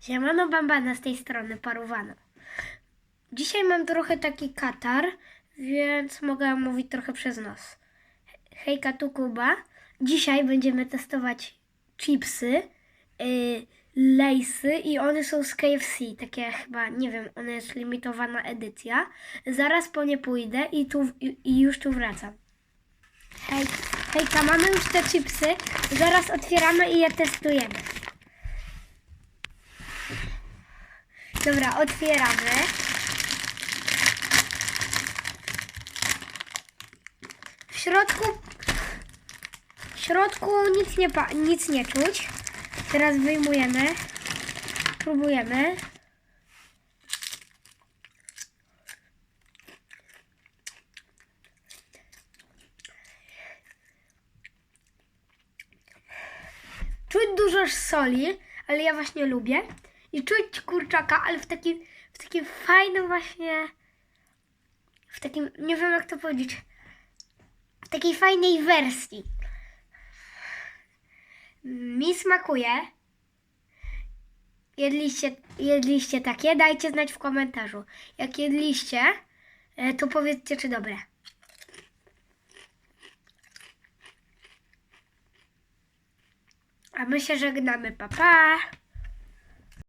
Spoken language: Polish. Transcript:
Siemano Bambana z tej strony, Paruwano. Dzisiaj mam trochę taki katar, więc mogę mówić trochę przez nos. Hejka, tu Kuba. Dzisiaj będziemy testować chipsy, yy, lejsy i one są z KFC. Takie chyba, nie wiem, one jest limitowana edycja. Zaraz po nie pójdę i, tu, i, i już tu wracam. Hej, hejka, mamy już te chipsy. Zaraz otwieramy i je testujemy. Dobra, otwieramy. W środku w środku nic nie, nic nie czuć. Teraz wyjmujemy. Próbujemy. Czuć dużo soli, ale ja właśnie lubię. I czuć kurczaka, ale w takim, w takim fajnym właśnie, w takim, nie wiem jak to powiedzieć, w takiej fajnej wersji. Mi smakuje. Jedliście, jedliście takie? Dajcie znać w komentarzu. Jak jedliście, e, to powiedzcie, czy dobre. A my się żegnamy. Pa, pa.